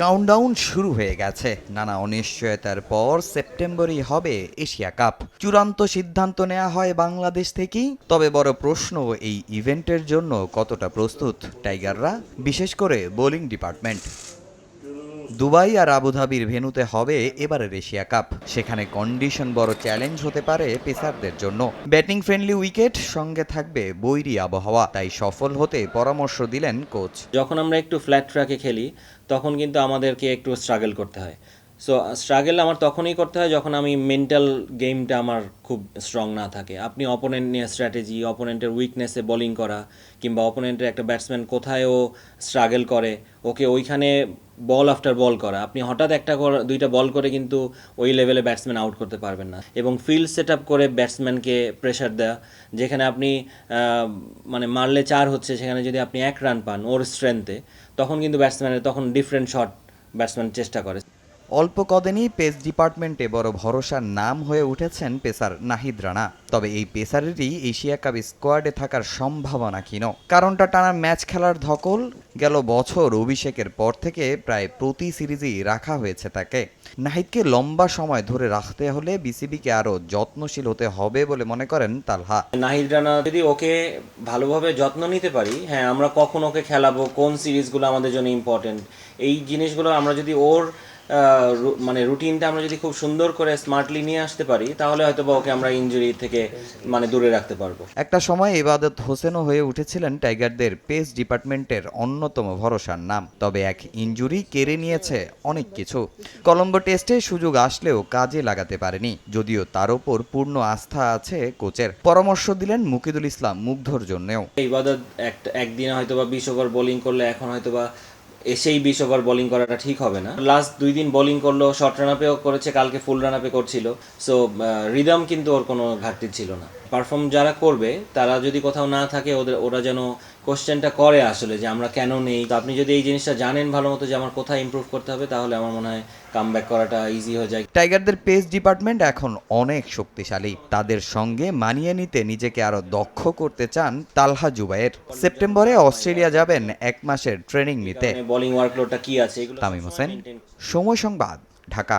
Countdown শুরু হয়ে গেছে। নানা অনিশ্চয়তার পর সেপ্টেম্বরই হবে এশিয়া কাপ। চূড়ান্ত সিদ্ধান্ত নেওয়া হয় বাংলাদেশ থেকেই। তবে বড় প্রশ্ন এই ইভেন্টের জন্য কতটা প্রস্তুত? টাইগাররা, বিশেষ করে বোলিং ডিপার্টমেন্ট দুবাই আর আবুধাবির ভেন্যুতে হবে এবারের এশিয়া কাপ। সেখানে কন্ডিশন বড় চ্যালেঞ্জ হতে পারে পেসারদের জন্য। ব্যাটিং ফ্রেন্ডলি উইকেট, সঙ্গে থাকবে বৈরী আবহাওয়া। তাই সফল হতে পরামর্শ দিলেন কোচ। যখন আমরা একটু ফ্ল্যাট ট্র্যাকে খেলি, তখন কিন্তু আমাদেরকে একটু স্ট্রাগল করতে হয়। সো স্ট্রাগল আমার তখনই করতে হয় যখন আমি মেন্টাল গেমটা আমার খুব স্ট্রং না থাকে। আপনি অপোনেন্ট নিয়ে স্ট্র্যাটেজি অপোনেন্টের উইকনেসে বোলিং করা, কিংবা অপোনেন্টের একটা ব্যাটসম্যান কোথায় ও স্ট্রাগল করে, ওকে ওইখানে বল আফটার বল করা। আপনি হঠাৎ একটা দুইটা বল করে কিন্তু ওই লেভেলে ব্যাটসম্যান আউট করতে পারবেন না। এবং ফিল্ড সেট আপ করে ব্যাটসম্যানকে প্রেশার দেওয়া যেখানে আপনি মানে মারলে চার হচ্ছে, সেখানে যদি আপনি এক রান পান ওর স্ট্রেংথে তখন কিন্তু ব্যাটসম্যানের তখন ডিফারেন্ট শট ব্যাটসম্যান চেষ্টা করে। অল্প কদিনই পেস ডিপার্টমেন্টে বড় ভরসার নাম হয়ে উঠেছেন পেসার নাহিদ রানা। তবে এই পেসারেরই এশিয়া কাপ স্কোয়াডে থাকার সম্ভাবনা ক্ষীণ। কারণটা টানা ম্যাচ খেলার ধকল, গেল বছর অভিষেকের পর থেকে প্রায় প্রতি সিরিজেই রাখা হয়েছে তাকে। নাহিদকে লম্বা সময় ধরে রাখতে হলে বিসিবিকে আরও যত্নশীল হতে হবে বলে মনে করেন তালহা। নাহিদ রানা, যদি ওকে ভালোভাবে যত্ন নিতে পারি হ্যাঁ আমরা কখন ওকে খেলাবো, কোন সিরিজগুলো আমাদের জন্য ইম্পর্টেন্ট এই জিনিসগুলো আমরা যদি ওর মানে রুটিনটা আমরা যদি খুব সুন্দর করে স্মার্টলি নিয়ে আসতে পারি তাহলে হয়তো বা ওকে আমরা ইনজুরি থেকে মানে দূরে রাখতে পারব। একটা সময় ইবাদত হোসেনও হয়ে উঠেছিলেন টাইগারদের পেস ডিপার্টমেন্টের অন্যতম ভরসার নাম তবে এক ইনজুরি কেড়ে নিয়েছে অনেক কিছু। কলম্বো টেস্টে সুযোগ আসলেও কাজে লাগাতে পারেনি যদিও তার ওপর পূর্ণ আস্থা আছে কোচের। পরামর্শ দিলেন মুকিদুল ইসলাম মুগ্ধর জন্যেও। ইবাদত একটা একদিনে হয়তো বা বিশ ওভার বোলিং করলে এখন হয়তো বা এসেই বিশ ওভার বোলিং করাটা ঠিক হবে না। লাস্ট দুই দিন বোলিং করল শর্ট রান আপেও করেছে, কালকে ফুল রান আপে করছিল। সো রিদম কিন্তু ওর কোনো ঘাটতি ছিল না। পারফর্ম যারা করবে তারা যদি কোথাও না থাকে ওদের ওরা যেন কোশ্চেনটা করে আসলে যে আমরা কেন নেই। তো আপনি যদি এই জিনিসটা জানেন ভালো মতো যে আমার কোথায় ইমপ্রুভ করতে হবে তাহলে আমার মনে হয় কাম করাটা ইজি হয়ে যায়। টাইগারদের পেস ডিপার্টমেন্ট এখন অনেক শক্তিশালী। তাদের সঙ্গে মানিয়ে নিতে নিজেকে আরও দক্ষ করতে চান তালহা জুবাইর। সেপ্টেম্বরে অস্ট্রেলিয়া যাবেন এক মাসের ট্রেনিং নিতে। বোলিং ওয়ার্কলোডটা কি আছে তামিম হোসেন সময় সংবাদ ঢাকা।